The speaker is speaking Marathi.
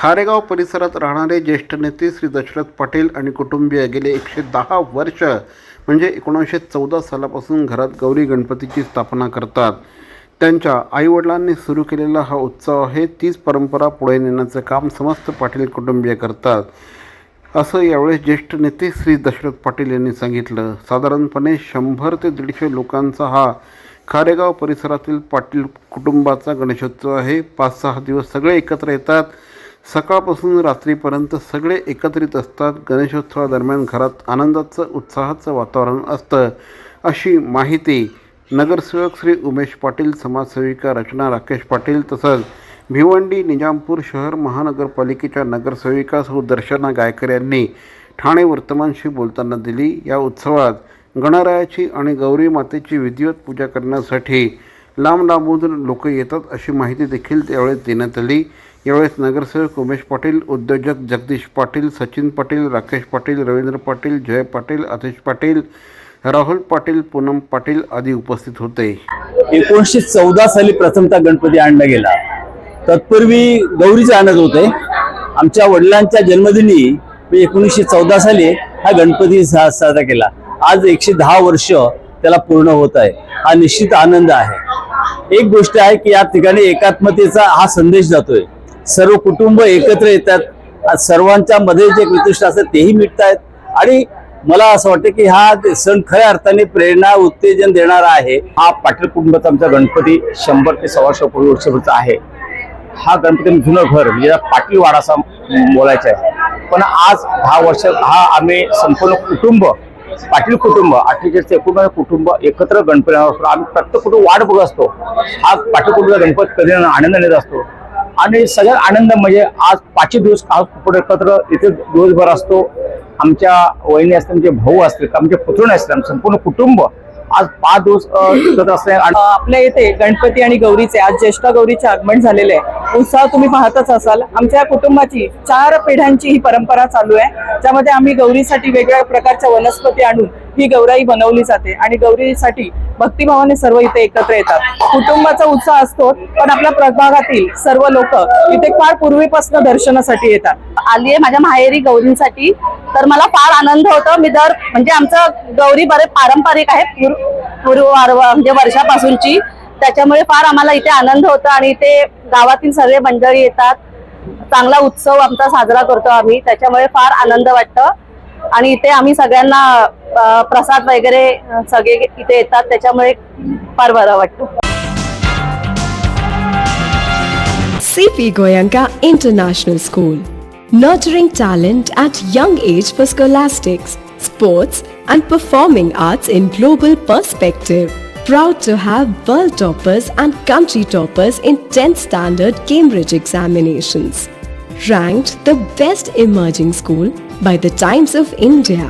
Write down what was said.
खारेगाव परिसरात राहणारे ज्येष्ठ नेते श्री दशरथ पाटील आणि कुटुंबीय गेले एकशे दहा वर्ष म्हणजे एकोणीसशे चौदा सालापासून घरात गौरी गणपतीची स्थापना करतात. त्यांच्या आईवडिलांनी सुरू केलेला हा उत्सव आहे तीच परंपरा पुढे नेण्याचं काम समस्त पाटील कुटुंबीय करतात. असं यावेळेस ज्येष्ठ नेते श्री दशरथ पाटील यांनी सांगितलं. साधारणपणे शंभर ते दीडशे लोकांचा हा खारेगाव परिसरातील पाटील कुटुंबाचा गणेशोत्सव आहे. पाच सहा दिवस सगळे एकत्र येतात. सकाळपासून रात्रीपर्यंत सगळे एकत्रित असतात. गणेशोत्सवादरम्यान घरात आनंदाचं उत्साहाचं वातावरण असतं. अशी माहिती नगरसेवक श्री उमेश पाटील समाजसेविका रचना राकेश पाटील तसंच भिवंडी निजामपूर शहर महानगरपालिकेच्या नगरसेविका सौ दर्शना गायकर यांनी ठाणे वर्तमानशी बोलताना दिली. या उत्सवात गणरायाची आणि गौरी मातेची विधिवत पूजा करण्यासाठी लांब लांबून लोक येतात अशी माहिती देखील त्यावेळेस देण्यात आली. यावेळेस नगरसेवक उमेश पाटील उद्योजक जगदीश पाटील सचिन पाटील राकेश पाटील रवींद्र पाटील जय पाटील आतिश पाटील राहुल पाटील पूनम पाटील आदी उपस्थित होते. एकोणीसशे चौदा साली प्रथमता गणपती आणला गेला. तत्पूर्वी गौरीचे आणत होते. आमच्या वडिलांच्या जन्मदिनी मी एकोणीसशे चौदा साली हा गणपती सा- साजरा केला. आज एकशे दहा वर्ष त्याला पूर्ण होत आहे. हा निश्चित आनंद आहे. एक गोष्ट आहे की या ठिकाणी एकात्मतेचा हा संदेश जातोय. सर्व कुटुंब एकत्र येतात. सर्वांच्या मध्ये जे प्रतिष्ठा असतात तेही मिटत आहेत आणि मला असं वाटतं की हा सण खऱ्या अर्थाने प्रेरणा उत्तेजन देणारा आहे. हा पाटील कुटुंबाचा आमचा गणपती शंभर ते सव्वाशे पूर्वी वर्षापूर्वीचा आहे. हा गणपती जुनं घर म्हणजे पाटील वाडा असा बोलायचं आहे. पण आज दहा वर्ष हा आम्ही संपूर्ण कुटुंब पाटील कुटुंब अठ्ठेचाळीस एकूण कुटुंब एकत्र गणपती असतो आम्ही प्रत्येक कुटुंब वाट बघत असतो. हा पाटील कुटुंबाचा गणपती कधी आनंद नेत असतो? आणि सगळ्यात आनंद म्हणजे आज पाचही दिवस हा एकत्र इथे दिवसभर असतो. आमच्या वहिनी असतील आमचे भाऊ असतील आमचे पुतणे असतील आमचं संपूर्ण कुटुंब आज पाच दिवस अ, एकत्र असते. आणि आपल्या इथे गणपती आणि गौरीचे आज ज्येष्ठ गौरीचे आगमन झालेले आहे. उत्साह तुम्ही पाहतच असाल. आमच्या कुटुंबाची चार पिढ्यांची ही परंपरा चालू आहे. त्यामध्ये आम्ही गौरीसाठी वेगवेगळ्या प्रकारच्या वनस्पती आणून ही गौराई बनवली जाते आणि गौरीसाठी भक्तिभावाने सर्व इथे एकत्र येतात. कुटुंबाचा उत्साह असतो पण आपल्या प्रभागातील सर्व लोक इथे फार पूर्वीपासून दर्शनासाठी येतात. आली आहे माझ्या माहेरी गौरींसाठी. तर मला फार आनंद होतो. मी दर म्हणजे आमचं गौरी बरे पारंपरिक आहे पूर्व म्हणजे वर्षापासूनची. त्याच्यामुळे फार आम्हाला इथे आनंद होतो आणि इथे गावातील सर्व मंडळी येतात. चांगला उत्सव आमचा साजरा करतो आम्ही. त्याच्यामुळे फार आनंद वाटतं. आणि इथे आम्ही सगळ्यांना प्रसाद वगैरे अं, सगळे इथे येतात त्याच्यामुळे फार बरं वाटतं CP Goyanka International School. Nurturing talent at young age for scholastics, sports, and performing arts in global perspective. Proud to have world toppers and country toppers in 10th standard Cambridge examinations. Ranked the best emerging school by the Times of India